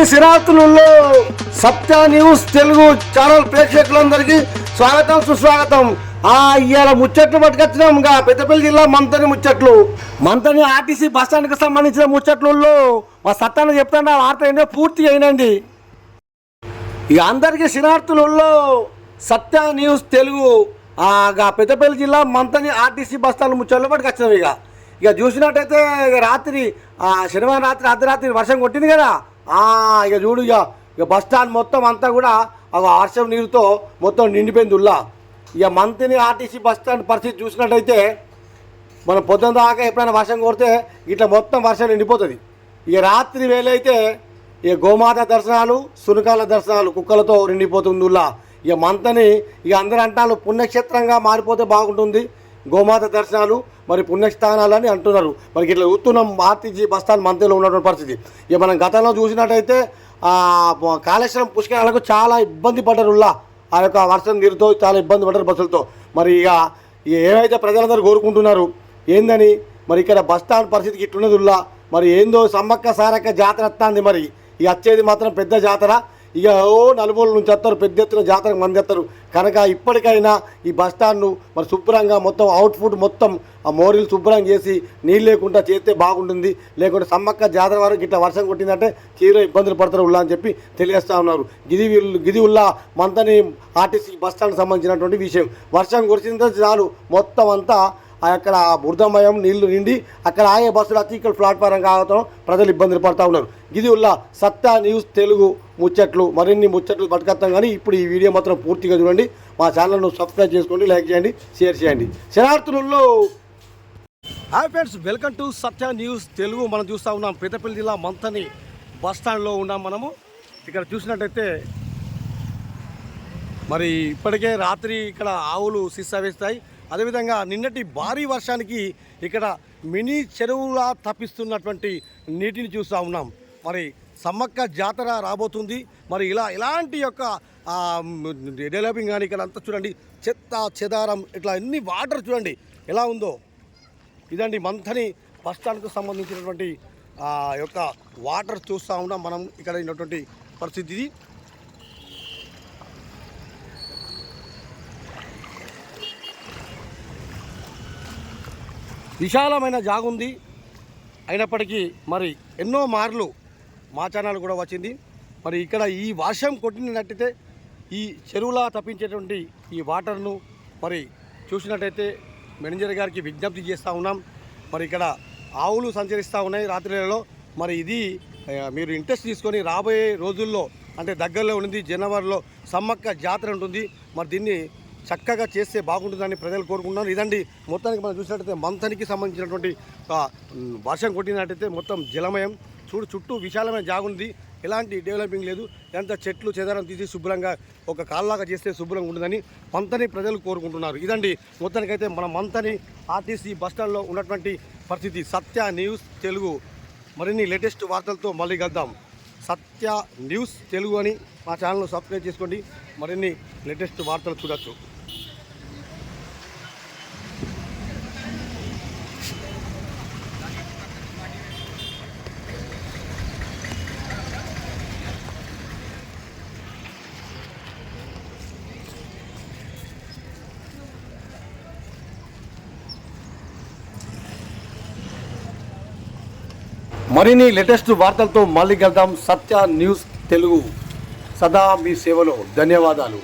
అందరికీ సిరాతులలో Satya news Telugu channel ప్రేక్షకులందరికీ స్వాగతం సుస్వాగతం. ఆ ఇవాళ ముచ్చట్లు పట్టుకొచ్చినాం ఇంకా పెద్దపల్లి జిల్లా మంతని ముచ్చట్లు. మంతని ఆర్టీసీ బస్ స్టాండ్కి సంబంధించిన ముచ్చట్లలో మా సత్తాన్ని చెప్తాను ఆ వార్త ఏంటో పూర్తి అయినండి. ఇక అందరికీ శనార్థులలో సత్య న్యూస్ తెలుగు. ఇక పెద్దపల్లి జిల్లా మంతని ఆర్టీసీ బస్ స్టాండ్ ముచ్చట్లు పట్టుకొచ్చినాం ఇక. ఇక చూసినట్టయితే ఇక రాత్రి ఆ, శనివారం రాత్రి అర్ధరాత్రి వర్షం కొట్టింది కదా. ఇక చూడు ఇక ఇక బస్ స్టాండ్ మొత్తం అంతా కూడా ఆ వర్షం నీరుతో మొత్తం నిండిపోయింది ఉల్లా. ఇక మంత్ని ఆర్టీసీ బస్ స్టాండ్ పరిస్థితి చూసినట్టయితే మనం పొద్దున దాకా ఎప్పుడైనా వర్షం కొడితే ఇట్లా మొత్తం వర్షం నిండిపోతుంది. ఇక రాత్రి వేలైతే ఇక గోమాత దర్శనాలు సునకాల దర్శనాలు కుక్కలతో నిండిపోతుంది ఉల్లా. ఇక మంతని ఇక అందరూ అంటారు పుణ్యక్షేత్రంగా మారిపోతే బాగుంటుంది. గోమాత దర్శనాలు మరి పుణ్యస్థానాలు అని అంటున్నారు. మరి ఇట్లా చూస్తున్నాం ఆర్టీజీ బస్ స్టాండ్ ఉన్నటువంటి పరిస్థితి. ఇక మనం గతంలో చూసినట్టయితే కాళేశ్వరం పుష్కరాలకు చాలా ఇబ్బంది పడ్డారు ఆ యొక్క వర్షం నీరుతో చాలా ఇబ్బంది పడ్డారు బస్సులతో. మరి ఇక ఏవైతే ప్రజలందరూ కోరుకుంటున్నారు ఏందని? మరి ఇక్కడ బస్ స్టాండ్ పరిస్థితికి ఇట్లున్నది ఉల్లా మరి ఏందో సమ్మక్క సారక్క జాతర వస్తుంది మరి. ఇక వచ్చేది మాత్రం పెద్ద జాతర. ఇక ఓ నలుమూల నుంచి వస్తారు పెద్ద ఎత్తున జాతరకు మంది వస్తారు. కనుక ఇప్పటికైనా ఈ బస్ స్టాండ్ను మరి శుభ్రంగా మొత్తం అవుట్ఫుట్ మొత్తం ఆ మోరీలు శుభ్రం చేసి నీళ్ళు లేకుండా చేస్తే బాగుంటుంది. లేకుంటే సమ్మక్క జాతర వరకు ఇట్లా వర్షం కొట్టిందంటే తీవ్ర ఇబ్బందులు పడతారు ఉల్లా అని చెప్పి తెలియజేస్తా ఉన్నారు. గిది గిది ఉల్లా మంతని ఆర్టీసీ బస్ సంబంధించినటువంటి విషయం. వర్షం కురిసిన చాలు మొత్తం అంతా అక్కడ బురదమయం నీళ్ళు నిండి అక్కడ ఆగే బస్సులు వచ్చి ఇక్కడ ప్లాట్ఫారం కావడం ప్రజలు ఇబ్బందులు పడతా ఉన్నారు. ఇది ఉల్లా సత్తా న్యూస్ తెలుగు ముచ్చట్లు మరిన్ని ముచ్చట్లు పట్టుకొస్తాం కానీ ఇప్పుడు ఈ వీడియో మాత్రం పూర్తిగా చూడండి. మా ఛానల్ను సబ్స్క్రైబ్ చేసుకోండి లైక్ చేయండి షేర్ చేయండి. శనార్థులలో hi friends welcome to Satya news Telugu. మనం చూస్తూ ఉన్నాం పెద్దపల్లి జిల్లా మంతని బస్ స్టాండ్లో ఉన్నాం మనము. ఇక్కడ చూసినట్టయితే మరి ఇప్పటికే రాత్రి ఇక్కడ ఆవులు సిస్సా వేస్తాయి. అదేవిధంగా నిన్నటి భారీ వర్షానికి ఇక్కడ మినీ చెరువులా తప్పిస్తున్నటువంటి నీటిని చూస్తూ ఉన్నాం. మరి సమ్మక్క జాతర రాబోతుంది. మరి ఇలా ఇలాంటి యొక్క డెవలపింగ్ కానీ ఇక్కడ అంతా చూడండి. చెత్త చెదారం ఇట్లా ఎన్ని వాటర్ చూడండి. ఎలా ఉందో. ఇదండి మంథని బస్ స్టాండ్కు సంబంధించినటువంటి యొక్క వాటర్ చూస్తూ ఉన్నాం మనం. ఇక్కడ ఉన్నటువంటి పరిస్థితి విశాలమైన జాగుంది. అయినప్పటికీ మరి ఎన్నో మార్లు మా ఛానల్ కూడా వచ్చింది. మరి ఇక్కడ ఈ వర్షం కొట్టినట్టయితే ఈ చెరువులా తప్పించేటువంటి ఈ వాటర్ను మరి చూసినట్టయితే మేనేజర్ గారికి విజ్ఞప్తి చేస్తూ ఉన్నాం. మరి ఇక్కడ ఆవులు సంచరిస్తూ ఉన్నాయి రాత్రిలలో. మరి ఇది మీరు ఇంట్రెస్ట్ తీసుకొని రాబోయే రోజుల్లో అంటే దగ్గరలో ఉంది జనవరిలో సమ్మక్క జాతర ఉంటుంది. మరి దీన్ని చక్కగా చేస్తే బాగుంటుందని ప్రజలు కోరుకుంటున్నారు. ఇదండి మొత్తానికి మనం చూసినట్టయితే మంతనికి సంబంధించినటువంటి వర్షం కొట్టినట్టయితే మొత్తం జలమయం. చూడు చుట్టూ విశాలమైన జాగుంది ఎలాంటి డెవలపింగ్ లేదు. ఎంత చెట్లు చెదారం తీసి శుభ్రంగా ఒక కాల్లాగా చేస్తే శుభ్రంగా ఉంటుందని మంతని ప్రజలు కోరుకుంటున్నారు. ఇదండి మొత్తానికైతే మన మంతని ఆర్టీసీ బస్టాండ్లో ఉన్నటువంటి పరిస్థితి. సత్య న్యూస్ తెలుగు. మరిన్ని లేటెస్ట్ వార్తలతో మళ్ళీ కలుద్దాం. సత్య న్యూస్ తెలుగు అని మా ఛానల్ను సబ్స్క్రైబ్ చేసుకోండి. మరిన్ని లేటెస్ట్ వార్తలు చూడొచ్చు. మరిన్ని లేటెస్ట్ వార్తలతో మళ్ళీ కలుద్దాం. సత్య న్యూస్ తెలుగు. సదా మీ సేవలో ధన్యవాదాలు.